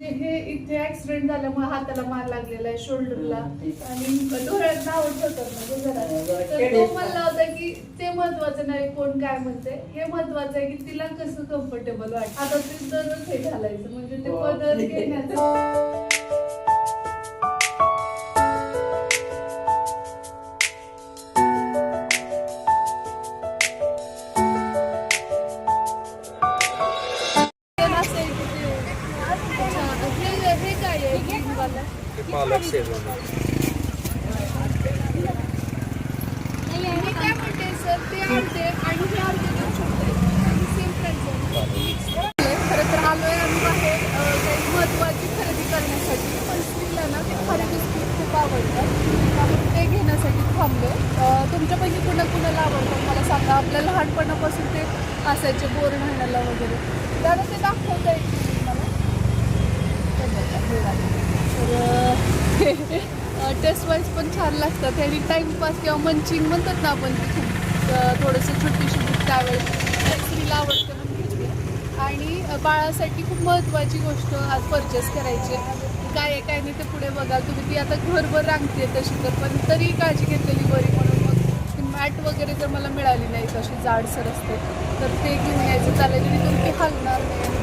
म्हणजे हे इथे ऍक्सिडेंट झाल्यामुळे हाताला मार लागलेला आहे शोल्डरला आणि डोळ्यात नाव ठेवतात ना गुजरात तर तो म्हणला होता की ते महत्वाचं नाही कोण काय म्हणते हे महत्वाचं आहे की तिला कसं कम्फर्टेबल वाटत. आता ते दरच हे घालायचं म्हणजे ते पदर घेण्याचं. तर सर ते अर्धे आणि हे अर्धे देऊ शकते सेम प्राइस खरं तर आलो आहे आम्ही बाहेर काही महत्वाची खरेदी करण्यासाठी. पण स्त्रीला ना ते खरेदी खूप आवडतं त्यामुळे ते घेण्यासाठी थांबलो. तुमच्यापैकी कुणा कुणाला आवडतं? मला सांगा. आपल्या लहानपणापासून ते असायचे बोर आणायला वगैरे. त्याला ते दाखवता येईल मला. हे तर टेस्ट वाईज पण छान लागतात. आणि टाइमपास किंवा मंचिंग म्हणतात ना आपण ते खूप अ, थोडंसं छोटीशी बुक त्यावेळेस स्त्रीला आवडते म्हणून घेतली. आणि बाळासाठी खूप महत्त्वाची गोष्ट आज परचेस करायची आहे. काय आहे काय नाही ते पुढे बघाल. तुम्ही ती आता घरभर रांगते तशी तर पण तरी काळजी घेतलेली बरी म्हणून मग ती मॅट वगैरे जर मला मिळाली नाही तशी जाडसर असते तर ते घेऊन यायचं चालेल जेणेकरून तुम्ही हलणार नाही.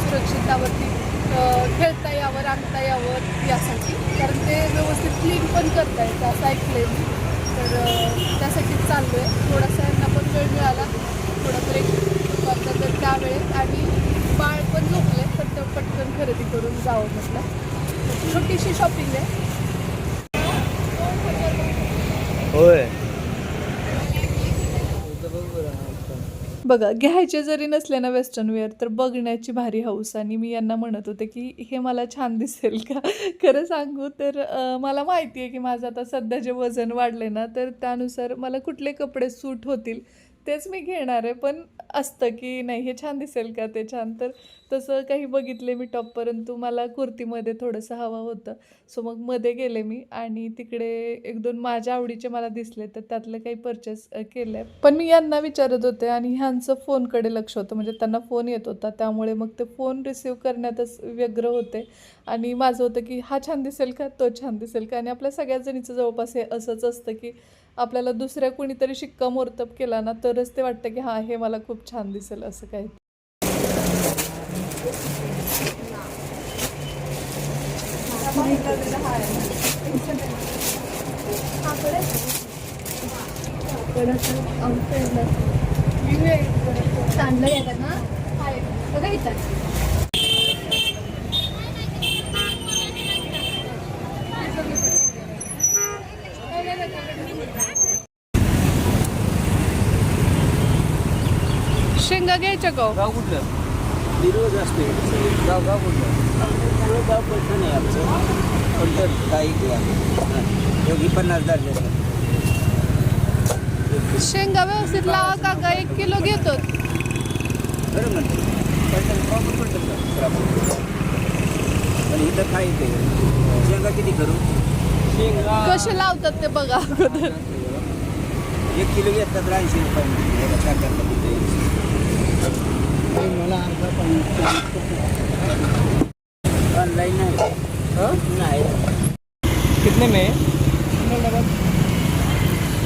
सुरक्षितावरती खेळता यावं रांगता यावं यासाठी. कारण ते व्यवस्थित क्लीन पण करता येतं असं ऐकलंय मी. तर त्यासाठीच चाललो आहे थोडासा यांना पण वेळ मिळाला. थोडा ब्रेक दुपारचा तर त्यावेळेत आणि बाळ पण झोपले तर पटकन खरेदी करून जावं म्हटलं. छोटीशी शॉपिंग आहे. होय. बघा घ्यायचे जरी नसले ना वेस्टर्न वेअर तर बघण्याची भारी हौस. आणि मी यांना म्हणत होते की हे मला छान दिसेल का? खरं सांगू तर मला माहिती आहे की माझं आता सध्या जे वजन वाढले ना तर त्यानुसार मला कुठले कपडे सूट होतील. तेच मी घेणार आहे. पण असतं की नाही हे छान दिसेल का ते छान? तर तसं काही बघितले मी टॉप परंतु मला कुर्तीमध्ये थोडंसं हवं होतं. सो मग मध्ये गेले मी आणि तिकडे एक दोन माझ्या आवडीचे मला दिसले तर त्यातलं काही परचेस केलं आहे पण मी यांना विचारत होते आणि ह्यांचं फोनकडे लक्ष होतं. म्हणजे त्यांना फोन येत होता. त्यामुळे मग ते फोन रिसीव करण्यातच व्यग्र होते. आणि माझं होतं की हा छान दिसेल का? तो छान दिसेल का? आणि आपल्या सगळ्याच जणीचं जवळपास हे असंच असतं की आपल्याला दुसऱ्या कुणीतरी शिक्कामोर्तब केला ना तरच ते वाटतं की हां हे मला खूप छान दिसेल असं काही. चांगलं येतात ना बघा इथं. शेंगा घ्यायच्या का हो? गाव कुठलं? गाव गाव कुठलं? गाव पैठण आमचं. तर काही योगी पन्नास शेंगा व्यवस्थित लावा काका एक किलो घेतो. बरं म्हणतो. पैठण प्रॉपर पडतं का प्रॉपर. पण इथं काय ते शेंगा किती करू? शेंगा कसे लावतात ते बघा अगोदर. एक किलो घेतलं तर ऐंशी रुपये नाही कितने में?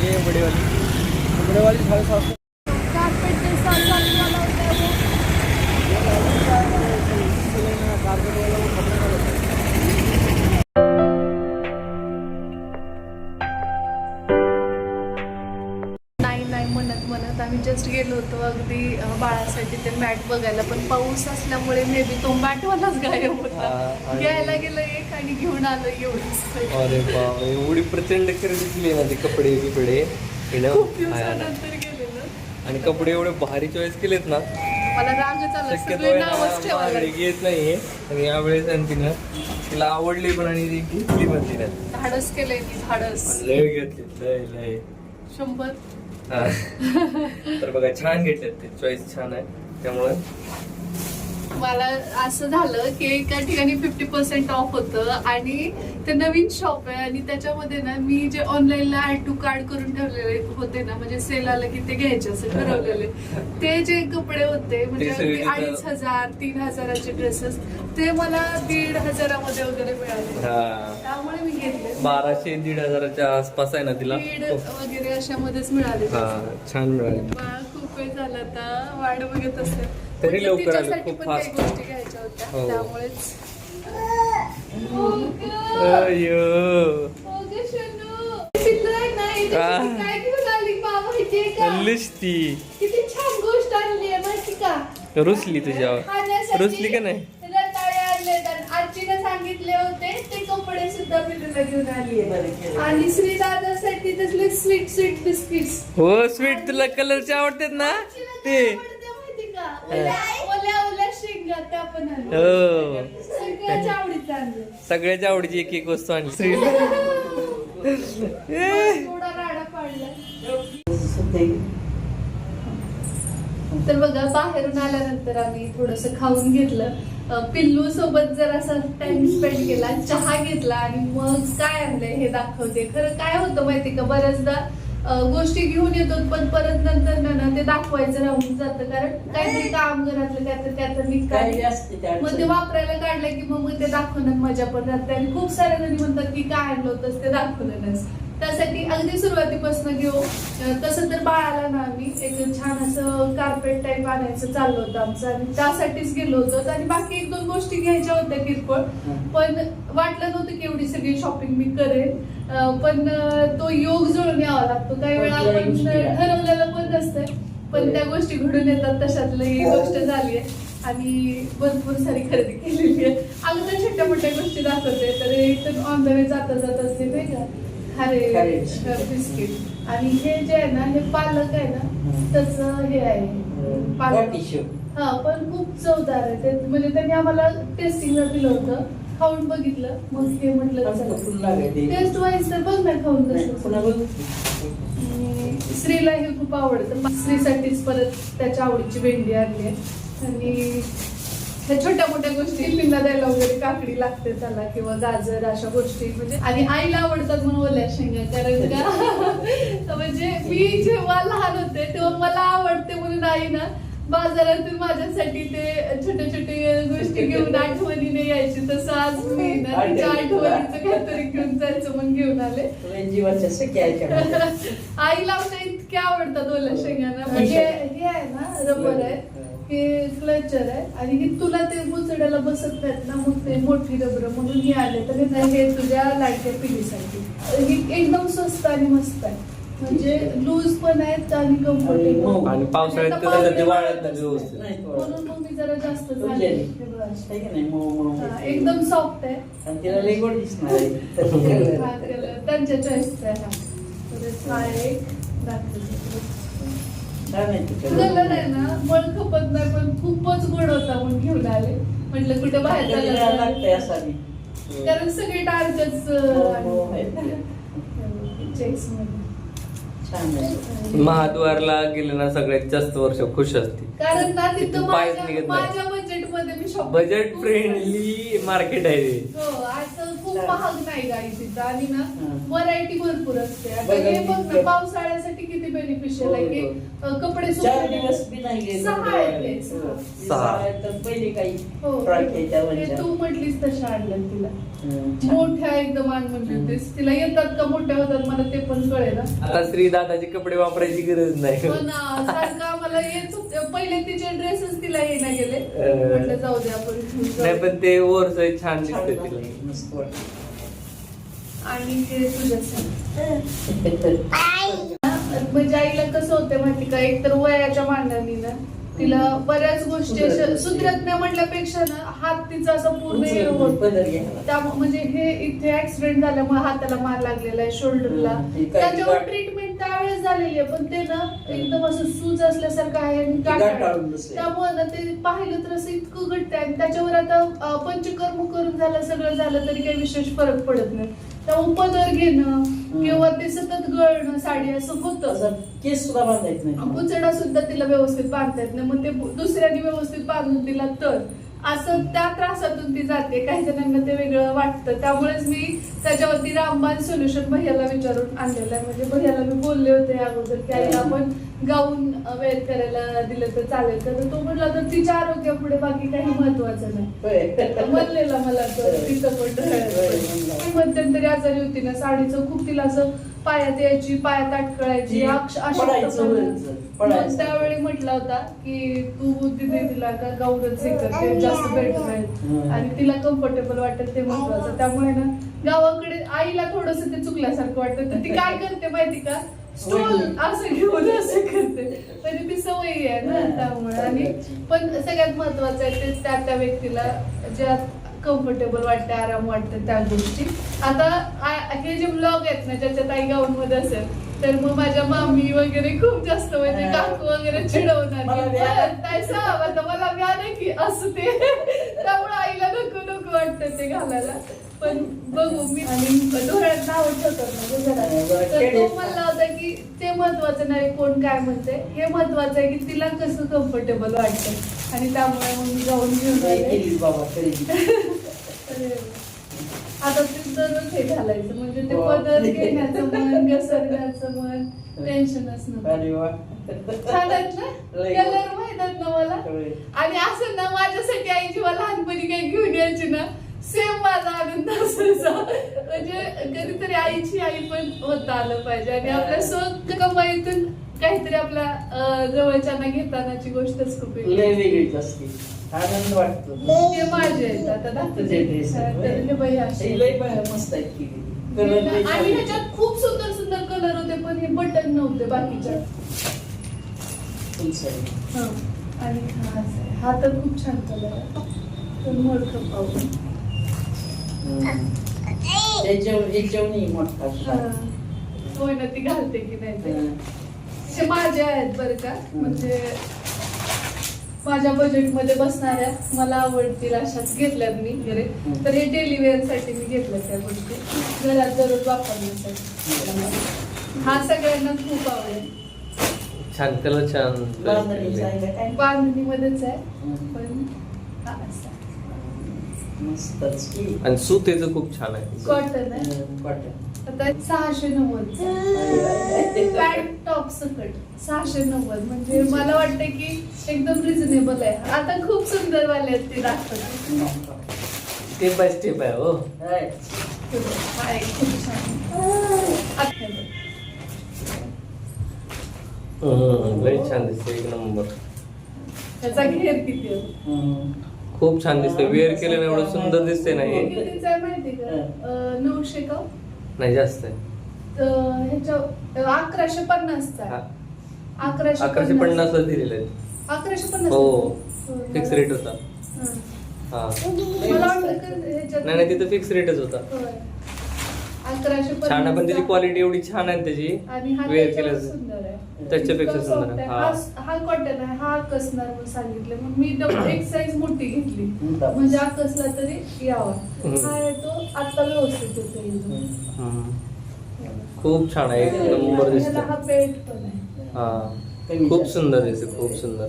ये बड़े वाली। बड़े वाली साढ़े सात सौ। होतो अगदी बाळासाठी ते मॅट बघायला पण पाऊस असल्यामुळे मे बी तो मॅटवालाच गायब होता. घ्यायला गेलं एक आणि घेऊन आलो एवढंच. अरे बाप एवढी प्रचंड खरेदी केली ना ते कपडे बिपडे. हिनं. खूप. दिवसानंतर गेलेलं. आणि कपडे एवढे भारी चॉईस केलेत ना. मला रागच आला सगळे नावच ठेवायला घेत नाहीये. आणि यावेळेस आणि तिनं तिला आवडली पण आणि ती घेतली पण तिनं. धाडस केलंय मी धाडस. लय घेतली लय लय. शंभर. तर बघा छान घेतलेत ते. चॉईस छान आहे. त्यामुळे मला असं झालं की एका ठिकाणी फिफ्टी पर्सेंट ऑफ होतं आणि ते नवीन शॉप आहे आणि त्याच्यामध्ये ना मी जे ऑनलाईनला ऍड टू कार्ड करून ठेवलेले होते ना म्हणजे सेल आलं की ते घ्यायचे असं ठरवलेले. ते जे कपडे होते म्हणजे अगदी अडीच हजार तीन हजाराचे ड्रेसेस ते मला दीड हजारामध्ये वगैरे मिळाले. त्यामुळे मी घेतले. बाराशे दीड हजाराच्या आसपास आहे ना तिला? दीड वगैरे अशामध्येच मिळाले. छान मिळाली. खूप वेळ झाला आता वाट बघत असते तरी म्हणजे लवकर आलो, तिच्यासाठी खूप पण काही fast. गोष्टी घ्यायच्या होत्या. हो. त्यामुळेच. अय्यो. आ. काय घेऊन आली बा माहितीये का? लिस्ती किती छान गोष्ट आणली आहे माहिती का? रुसली तुझ्यावर. खाण्यासाठी रुसली का नाही? रताळे आणले तर आजीने सांगितले होते ते कपडे सुद्धा मी तुला घेऊन आली. आहे आणि श्रीदादासाठी तसले स्वीट स्वीट बिस्किट्स हो स्वीट तुला कलरचे आवडतात ना? ते. हो. सगळ्याच्या आवडीचं आणलं. सगळ्याच्या आवडीची एक एक वस्तू आणली. श्री थोडा राडा पाडला. तर बघा बाहेरून आल्यानंतर आम्ही थोडस खाऊन घेतलं. पिल्लू सोबत जरासा टाइम स्पेंड केला चहा घेतला आणि मग काय आणलंय हे दाखवते. खरं काय होतं माहिती का? बऱ्याचदा गोष्टी घेऊन येतो पण परत नंतर ना ते दाखवायचं राहून जातं. कारण काहीतरी काम घरातलं काहीतरी त्यातलं काही निघतं असते त्या मग ते वापरायला काढलं की मग मग ते दाखवण्यात मजा पण राहते आणि खूप साऱ्या जणी म्हणतात की काय आणलं होतंस ते दाखवलं नस त्यासाठी अगदी सुरुवातीपासून घेऊ. तसं तर बाळाला ना आम्ही एक छान असं कार्पेट टाईप आणायचं चाललं होतं आमचं. आणि त्यासाठीच गेलो होतो. आणि बाकी एक दोन गोष्टी घ्यायच्या होत्या किरकोळ. पण वाटलं नव्हतं की एवढी सगळी शॉपिंग मी करेन. पण तो योग जुळून यावा लागतो. काही वेळा आपण. ठरवलेलं पण नसतंय पण त्या गोष्टी घडून येतात. तशातलं ही. गोष्ट झाली आहे. आणि भरपूर सारी खरेदी केलेली आहे. अगोदर छोट्या मोठ्या गोष्टी दाखवते. तर इथून ऑन द वे जाता जाता ते नाही का? खारे बिस्किट आणि हे जे आहे ना हे पालक आहे ना. त्याचं हे आहे. पालक. हा पण खूप चवदार आहे ते. म्हणजे त्यांनी आम्हाला टेस्टिंगला दिलं होतं. खाऊन बघितलं. मग हे म्हटलं टेस्ट वाईज तर बघ ना खाऊन कसं स्त्रीला हे खूप आवडतं. स्त्रीसाठीच परत त्याच्या आवडीची भेंडी आणली आहे. आणि ह्या छोट्या मोठ्या गोष्टी पिंडा द्यायला वगैरे काकडी लागते त्याला किंवा गाजर अशा गोष्टी. म्हणजे आणि आईला आवडतात म्हणून ओल्या शेंगा कारण का? म्हणजे मी जेव्हा लहान होते तेव्हा मला आवडते म्हणून आई ना बाजारातून माझ्यासाठी ते छोटे छोटे गोष्टी घेऊन आठवणीने यायची. तसं आज मी ना तिच्या आठवणीचं काहीतरी घेऊन जायचं मग घेऊन आले. आईला म्हणजे इतक्या आवडतात ओल्या शेंगाना. म्हणजे हे आहे ना रबर आहे. हे क्लचर आहे आणि हे तुला ते मुचड्याला बसत नाहीत ना मग ते मोठी रबर म्हणून हे आले तर हे हे तुझ्या लाडक्या पिढीसाठी. ही एकदम स्वस्त आणि मस्त आहे. म्हणजे लूज पण आहेत आणि कम्फर्टेबल आणि पावसाळ्यात कसं ते वाळत नाही व्यवस्थित. म्हणून मग मी जरा जास्त एकदम सॉफ्ट आहे. आणि तिला लई गोड दिसणार आहे. हा कलर. त्यांच्या चॉईसचा आहे तर हा एक दाखवते. छान आहे ते कलर कलर. आहे ना मळ खपत नाही पण खूपच गोड होता म्हणून घेऊन आले म्हटलं कुठे बाहेर जायला लागतंय असा मी. कारण सगळे डार्कच हो, हो. चेक्समध्ये छान आहे महाद्वारला गेले ना सगळ्यात जास्त वर्ष खुश असते कारण ना तिथं पायच माझ्या निघत. माझ्या बजेटमध्ये मी शॉपिंग बजेट फ्रेंडली मार्केट आहे ते. हो असं खूप महाग नाही गाडी तिथं आणि ना हं. व्हरायटी भरपूर असते आता हे बघ ना मी- आहे की हो, कपडे चार दिवस बी नाही गेले सहा तर पहिले काही हो ते म्हटलीस तशा आणल्या तिला. हं. मोठ्या एकदम आण होतीस तिला येतात का मोठ्या होतात? मला ते पण कळेल आता श्री दादाचे कपडे वापरायची गरज नाही. पण अं, सारखं आम्हाला येत पहिले तिचे ड्रेसेस तिला येणं गेले. अं. म्हटलं जाऊ दे आपण. नाही पण ते ओरस छान छान दिसते तिला. आणि ते तुझ्यासाठी. म्हणजे आईला कसं होतं माहिती का? एक तर वयाच्या मांडानी ना तिला बऱ्याच गोष्टी अशा सुधरत नाही म्हटल्यापेक्षा ना हात तिचा असा पूर्ण. त्यामुळे म्हणजे हे इथे ऍक्सिडेंट झाल्यामुळे हाताला मार लागलेला आहे शोल्डरला त्याच्यावर ट्रीटमेंट त्यावेळेस झालेली आहे पण ते ना एकदम असं सूज असल्यासारखं आहे. त्यामुळे ना ते पाहिलं तर असं इतकं घट्ट आहे आणि त्याच्यावर आता पंचकर्म करून झालं सगळं झालं तरी काही विशेष फरक पडत नाही. त्यामुळे पदर घेणं किंवा ते सतत गळणं साडी असं होतं. केस सुद्धा बांधायचं नाही. पुचडा सुद्धा तिला व्यवस्थित बांधता येत नाही. मग ते दुसऱ्याने व्यवस्थित बांधून दिला तर? असं त्या त्रासातून ती जाते. काही जणांना ते वेगळं वाटतं. त्यामुळेच मी त्याच्यावरती रामबाण सोल्युशन भैयाला विचारून आणलेलं आहे. म्हणजे भैयाला मी बोलले होते अगोदर की आईला आपण गाऊन वेअर करायला दिलं तर चालेल तर तो म्हटला तर तिच्या आरोग्यापुढे बाकी काही महत्वाचं नाही. म्हणलेला मला तो तिचं पण मध्यंतरी आजारी होती ना साडीचं खूप तिला असं पायात यायची पायात अटकळायची अक्ष- पडायचं पडायचं. मग त्यावेळी म्हटला होता की तू तिथे तिला का गाऊनच हे कर ते जास्त बेटर आहे हम्म. आणि तिला कम्फर्टेबल वाटेल ते महत्वाचं त्यामुळे ना गावाकडे आईला थोडस ते चुकल्यासारखं वाटतं. तर ती काय करते माहिती का? स्टोल असं घेऊन असं करते. म्हणजे ती सवयी आहे ना त्यामुळे. आणि पण सगळ्यात महत्वाचं आहे ते त्या त्या व्यक्तीला ज्या कम्फर्टेबल वाटते आराम वाटते त्या गोष्टी आता हे जे ब्लॉग आहेत ना ज्याच्यात आई गाऊन मध्ये असेल तर मग माझ्या मामी वगैरे खूप जास्त म्हणजे. काकू वगैरे चिडवणार मला की, व्यान आहे. "बरं, ताई साहेब, आता मला असं ते त्यामुळे आईला नको नको वाटतं ते घालायला पण बघू मी आणि डोळ्यात नाव ठेवतात तर. तो म्हणला होता की ते महत्वाचं नाही कोण काय म्हणते हे महत्वाचं आहे की तिला कसं कम्फर्टेबल वाटतं आणि त्यामुळे मग मी जाऊन घेऊन बाबा आता ते दररोज हे घालायचं म्हणजे ते वा. पदर घेण्याचं मन घसरण्याचं मन टेन्शनच नव्हतं अरे वा. छान आहेत ना? लय. कलर माहीत आहेत ना मला? होय. आणि असं ना माझ्यासाठी आई जेव्हा लहानपणी काही घेऊन यायची ना सेम माझा आनंद असायचा. म्हणजे कधीतरी आईची आई पण होता आलं पाहिजे. आणि आपल्या स्वत कमाईतून काहीतरी आपल्या जवळच्यांना घेतानाची गोष्टच खूप. लय वेगळीच असते. आनंद वाटतो. ते माझे आहेत आता. तुझे. ड्रेस लय मस्त आहेत की आणि. ह्याच्यात खूप सुंदर सुंदर कलर होते पण हे बटन नव्हते बाकीच्या. फुल साडी हा. आणि हा असा आहे. हा तर खूप छान कलर आहे. तर मोडकं पाहू. याच्यावर मोठा हा. होय ना ती घालते की नाही ते. असे माझे आहेत बरं का. म्हणजे माझ्या बजेटमध्ये बसणाऱ्या मला आवडतील अशाच घेतल्यात मी वगैरे तर हे डेली वेअरसाठी मी घेतल्या त्या गोष्टी. घरात दररोज वापरण्यासाठी. हा सगळ्यांना खूप आवडेल. छान कलर छान? बांधणीमध्येच आहे. पण हा असा. आणि सुतेचं खूप छान आहे. कॉटन आहे. कॉटन आता सहाशे नव्वद. टॉप सकट. सहाशे नव्वद. म्हणजे मला वाटतं की एकदम रिझनेबल आहे. आता खूप सुंदर वाले आहेत ते दाखवत स्टेप बाय स्टेप आहे हो. हाय खूप छान. आता हे बघ. हम्म, लय छान दिसते एक नंबर. त्याचा घेर किती आहे? खूप छान दिसते वेअर केल्याने एवढं सुंदर दिसते ना हे. कितीचा आहे माहिती का? अं, नऊशे का? नाही जास्त आहे. ह्याच्या अकराशे पन्नासचा हा. आहे. अकराशे अकराशे पन्नासला दिलेले आहेत. अकराशे पन्नास. हो. फिक्स रेट होता. हा. हा. नाही नाही तिथं फिक्स रेटच होता. होय. अकराशे छान आहे पण त्याची. क्वालिटी एवढी छान आहे त्याची. आणि हा वेअर त्याच्यावर केलं सुंदर आहे. त्याच्यापेक्षा इतका सुंदर soft आहे. आहे. हा हा हा कॉटन आहे हा कसणार म्हणून सांगितलं. मग मी डबल एक साईज मोठी घेतली. म्हणजे हा कसला तरी यावा. हम्म. हा आहे तो आता व्यवस्थित होतो एकदम. हम्म. खूप छान आहे. एक नंबर ह्याला हा दिसतो बेल्ट पण आहे. हा. खूप सुंदर दिसते खूप सुंदर.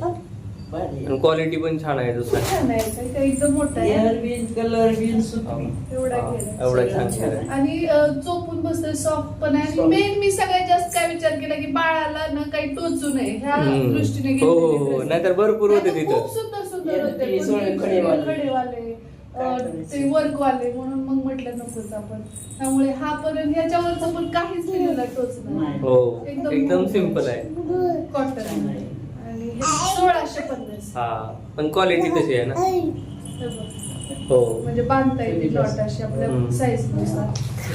आणि क्वालिटी पण छान आहे खूप दुसरा छान आहे. काय काय एकदम मोठा एअर आहे बिन कलर बिन एवढा छान घेर आहे आणि अं, चोपून बसतोय सॉफ्ट पण आहे. आणि Soft. मेन मी सगळ्यात जास्त काय विचार केला की बाळाला ना काही टोचू नये. ह्या हम्म. दृष्टीने हो हो घेतलेली हो dress. नाहीतर भरपूर होते नाहीतर तिथं. खूप सुंदर सुंदर होते. ते पण सोळे ते खडेवाले. खडेवाले, काय अं, करायचं? ते वर्क वाले म्हणून मग म्हटलं नकोच आपण. त्यामुळे हा पर्यंत ह्याच्यावरच पण काहीच लिहिलेला टोच नाही. हो. एकदम एकदम सिंपल आहे. कॉटन नाही. आणि हे सोळाशे पन्नास हा पण क्वालिटी तशी आहे ना? हे. हो. म्हणजे बांधता येते लॉट अशी आपल्या. साईजनुसार.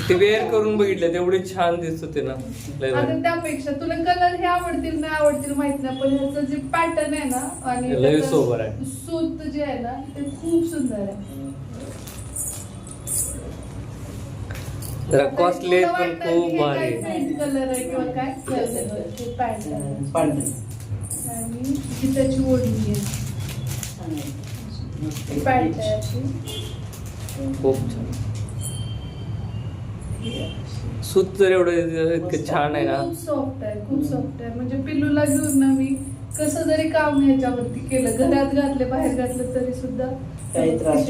ते वेअर करून बघितलं तेवढे छान दिसत होते ना. आता. त्यापेक्षा तुला कलर हे आवडतील नाही आवडतील माहीत नाही पण ह्याचं जे पॅटर्न आहे ना आणि लय सोबर आहे. सूत जे आहे ना ते खूप सुंदर आहे. जरा कॉस्टली पण खूप भारी कलर आहे. किंवा काय? ते आणि ही त्याची ओढणी आहे. पॅन्ट आहे अशी. खूप छान. सूत जर एवढं इतकं छान आहे ना? खूप सॉफ्ट आहे खूप सॉफ्ट आहे. म्हणजे पिल्लूला घेऊन ना मी कसं जरी काम ह्याच्यावरती केलं घरात घातले बाहेर घातलं तरी सुद्धा काही त्रास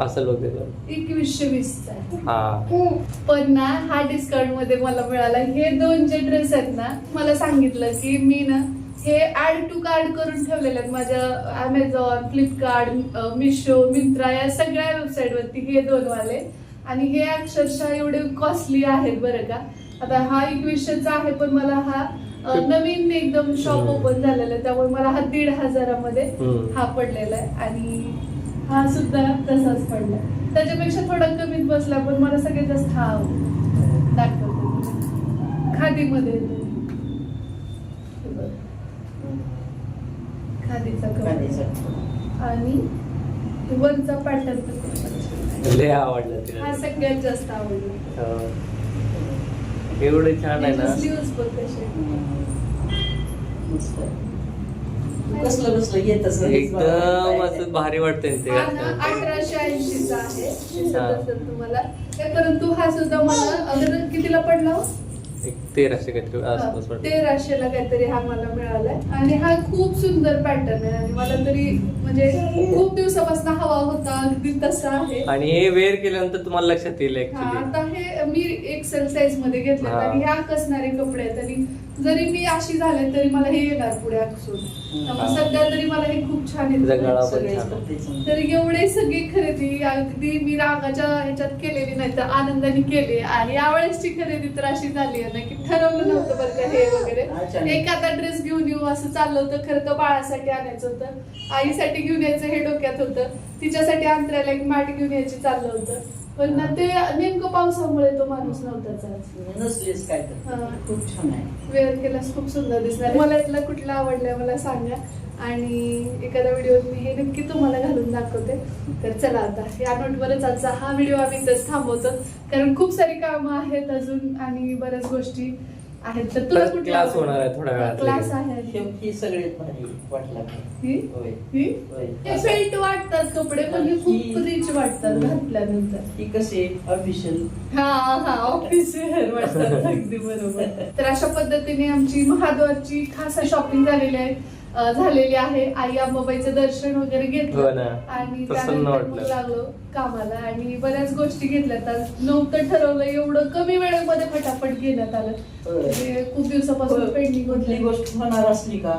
असं वगैरे. एकवीसशे वीसचा. आहे हा पण ना हा डिस्काउंटमध्ये मला मिळाला. हे दोन जे ड्रेस आहेत ना मला सांगितलं की मी ना हे ऍड टू कार्ड करून ठेवलेले आहेत माझ्या अमेझॉन फ्लिपकार्ट मिशो मिंत्रा या सगळ्या वेबसाईट वरती हे दोन वाले आणि हे अक्षरशः एवढे कॉस्टली आहेत बरं का. आता हा एकवीसशेचा आहे पण मला हा अ, नवीन एकदम शॉप ओपन झालेला आहे. त्यामुळे मला हा दीड हजारामध्ये हम्म. हा पडलेला आहे. आणि हा सुद्धा तसाच पडला त्याच्यापेक्षा थोडा कमीत बसला पण मला सगळ्यात जास्त हा दाखवतो खादीमध्ये. हे. खादीचा कपडा. आणि वरचा पॅटर्न आवडलं हा सगळ्यात जास्त आवडला हो. एवढं छान आहे ना स्लीव्स बघ कसे मस्त. कसलं कसलं येतच. एकदम असं भारी वाटतंय ते हा. अठराशे ऐंशीचा आहे हा. तुम्हाला हे परंतु हा सुद्धा मला अगर कितीला पडला हो? एक तेराशे काहीतरी आसपास तेराशेला काहीतरी हा मला मिळालाय आणि हा खूप सुंदर पॅटर्न आहे आणि मला तरी म्हणजे खूप दिवसापासून हवा होता अगदी तसा आहे आणि हे वेअर केल्यानंतर तुम्हाला लक्षात येईल हा, आता हे मी एक्सेल साईजमध्ये घेतले. आणि हे आकसणारे कपडे आहेत आणि जरी मी अशी झाले तरी मला हे येणार पुढे त्यामुळे हा. सध्या तरी मला हे खूप छान येतं. तर एवढे सगळी खरेदी अगदी मी रागाच्या ह्याच्यात केलेली नाही तर आनंदाने केली आणि यावेळेसची खरेदी तर अशी झाली आहे ना की ठरवलं नव्हतं बरं का हे वगैरे. एखादा ड्रेस घेऊन येऊ असं चाललं होतं. खरं तर बाळासाठी आणायचं होतं. आईसाठी घेऊन यायचं हे डोक्यात होतं. तिच्यासाठी अंतरायला एक माठ घेऊन यायची चाललं होतं. पण ना ते नेमकं पावसामुळे तो माणूस नव्हताच नसलीच काय तर. हा. खूप छान आहे. वेअर केल्यास खूप सुंदर दिसणार. मला इथला कुठला आवडलाय मला सांगा. आणि एखाद्या व्हिडिओ मी हे नक्की तुम्हाला घालून दाखवते. तर चला आता या नोटवरच आजचा हा व्हिडिओ आम्ही इथंच थांबवतो. कारण खूप सारी कामं आहेत अजून आणि बऱ्याच गोष्टी. आहेत तर तुला कुठला class होणार आहे थोड्या वेळात क्लास. आहे. हे- ही सगळ्यात भारी वाटला. ही? होय. ही? होय. हे फेल्ट वाटतात कपडे पण हे खूप ही- रिच वाटतात घातल्यानंतर. ही कशी ऑफिशियल हा हा ऑफिस वेअर वाटतात. अगदी बरोबर. तर अशा पद्धतीने आमची महाद्वारची खास शॉपिंग झालेली आहे. झालेली आहे. आई अंबाबाईचं दर्शन वगैरे हो घेतलं ना. आणि त्यानंतर मग. लागलो कामाला. आणि बऱ्याच गोष्टी घेतल्यात. आज नव्हतं ठरवलं एवढं कमी वेळेमध्ये फटाफट घेण्यात आलं. म्हणजे खूप दिवसापासून पेंडिंग कुठली होती. गोष्ट होणार असली का.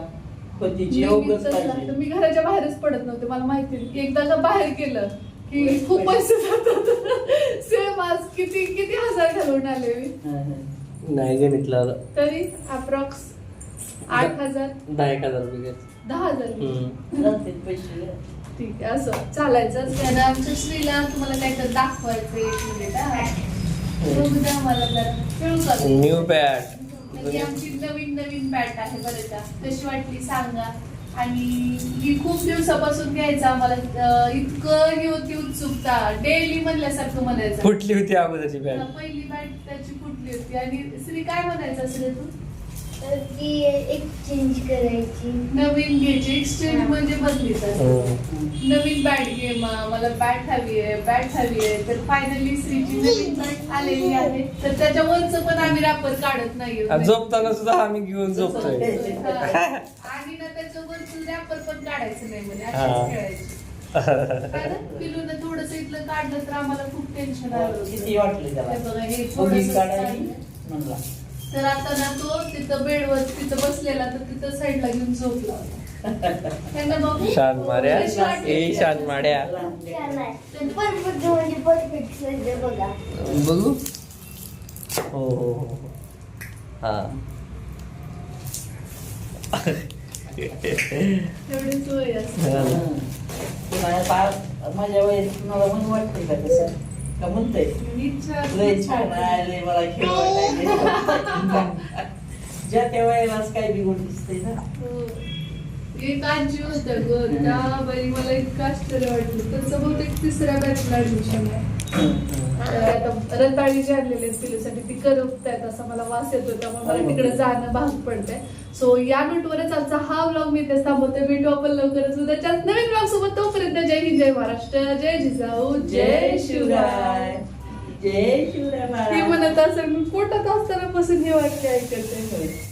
मी घराच्या बाहेरच पडत नव्हते. मला माहिती नाही. एकदा का बाहेर गेलं की खूप पैसे जातात. सेम आज किती किती हजार घालून आले मी. हा, हा. नाही तरी अप्रॉक्स आठ हजार. दहा एक हजार रुपये. दहा हजार. ठीक आहे असं. चालायचं त्यानं आमच्या श्रीला तुम्हाला काहीतरी दाखवायचं? न्यू पॅट ही आमची नवीन नवीन पॅट आहे बरं का. कशी वाटली सांगा. आणि ही खूप दिवसापासून घ्यायचं आम्हाला. इतकं ही होती उत्सुकता. डेली म्हणल्यासारखं म्हणायचं. फुटली होती अगोदरची हा, पॅट पहिली बॅट त्याची फुटली होती. आणि श्री काय म्हणायचं असेल तू? ती एक्सचेंज करायची. नवीन घ्यायची एक्सचेंज म्हणजे बदलीच असते. नवीन बॅट घे मा मला बॅट हवी आहे बॅट हवी आहे. तर फायनली श्रीची नवीन बॅट आलेली आहे. तर त्याच्यावरच पण आम्ही रॅपर काढत नाही झोपताना सुद्धा आम्ही घेऊन झोपतोय. आणि ना त्याच्यावरच रॅपर पण काढायचं नाही म्हणे हा. अशीच खेळायची. पिलून थोडस इथलं काढलं तर आम्हाला खूप टेन्शन आलं. किती वाटले त्याला? हे हे थोडंसं तर आता ना तो तिथं बेडवर तिथं बसलेला तर तिथं साईडला घेऊन झोपला? ए माड्या म्हणजे परफेक्ट सध्या बघा. बघू. हो हो हो हा. एवढी सोय असते. हा. तुम्हाला माझ्या वयात मला म्हणून वाटते का तसं? का म्हणतंय इच्छा लय छान आहे मला खेळ ज्या त्या वयालाच काय बिघड दिसते ना हो. एक आजी होत्या ग त्या बाई मला इतकं आश्चर्य वाटलं त्यांचं बहुतेक तिसऱ्या बॅचला ऍडमिशन आहे रताळी आणलेले तिच्यासाठी ती करपतायत असा मला वास येतो त्यामुळे मला तिकडे जाणं भाग पडतंय. सो या नोटवरच आजचा हा व्लॉग मी ते थांबवते भेटू आपण लवकरच उद्याच्या नवीन व्लॉग सोबत तोपर्यंत जय हिंद जय महाराष्ट्र. जय जिजाऊ जय शिवराय. जय शिवराय हे म्हणत असेल मी पोटात असताना पासून हे वाक्य ऐकते